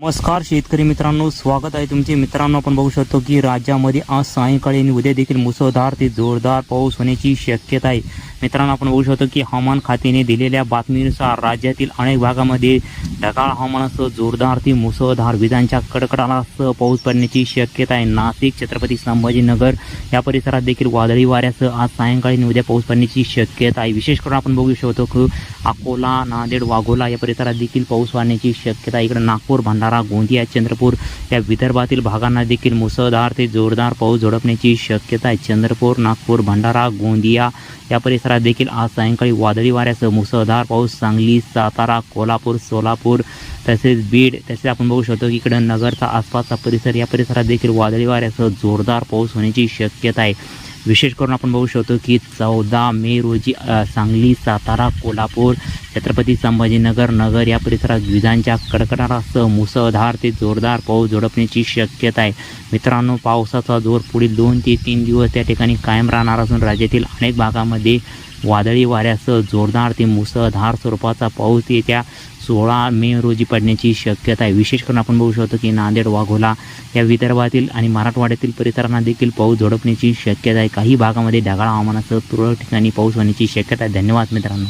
नमस्कार शेतकरी मित्रांनो स्वागत आहे तुमचे. मित्रांनो आपण बघू शकतो की राज्यामध्ये आज सायंकाळी आणि उद्या देखील मुसळधार ते जोरदार पाऊस होण्याची शक्यता आहे. मित्रांनो आपण बघू शकतो की हवामान खात्याने दिलेल्या बातमीनुसार राज्यातील अनेक भागामध्ये ढगाळ हवामानासह जोरदार ते मुसळधार विजांच्या कडकडालासह पाऊस पडण्याची शक्यता आहे. नाशिक छत्रपती संभाजीनगर या परिसरात देखील वादळी वाऱ्यासह आज सायंकाळी उद्या पाऊस पडण्याची शक्यता आहे. विशेष करून आपण बघू शकतो की अकोला नांदेड वाघोला या परिसरात देखील पाऊस वाढण्याची शक्यता आहे. इकडे नागपूर भंडारा गोंदिया चंद्रपूर या विदर्भातील भागांना देखील मुसळधार ते जोरदार पाऊस झोडपण्याची शक्यता आहे. चंद्रपूर नागपूर भंडारा गोंदिया या परिसरात देखील आज सायंकाळी वादळी वाऱ्यासह मुसळधार पाऊस सांगली सातारा कोल्हापूर सोलापूर तसेच बीड तसेच आपण बघू शकतो की इकडं नगरचा आसपासचा परिसर या परिसरात देखील वादळी वाऱ्यासह जोरदार पाऊस होण्याची शक्यता आहे. विशेष करून आपण बघू शकतो की चौदा मे रोजी सांगली सातारा कोल्हापूर छत्रपती संभाजीनगर नगर या परिसरात विजांच्या कडकडाटासह मुसळधार ते जोरदार पाऊस झोडपण्याची शक्यता आहे. मित्रांनो पावसाचा जोर पुढील दोन ते तीन दिवस त्या ठिकाणी कायम राहणार असून राज्यातील अनेक भागामध्ये वादळी वाऱ्यासह जोरदार ते मुसळधार स्वरूपाचा पाऊस येत्या सोळा मे रोजी पडण्याची शक्यता आहे. विशेष करून आपण बघू शकतो की नांदेड वाघोला या विदर्भातील आणि मराठवाड्यातील परिसरांना देखील पाऊस झोडपण्याची शक्यता आहे. काही भागामध्ये ढगाळ हवामानासह तुरळक ठिकाणी पाऊस होण्याची शक्यता आहे. धन्यवाद मित्रांनो.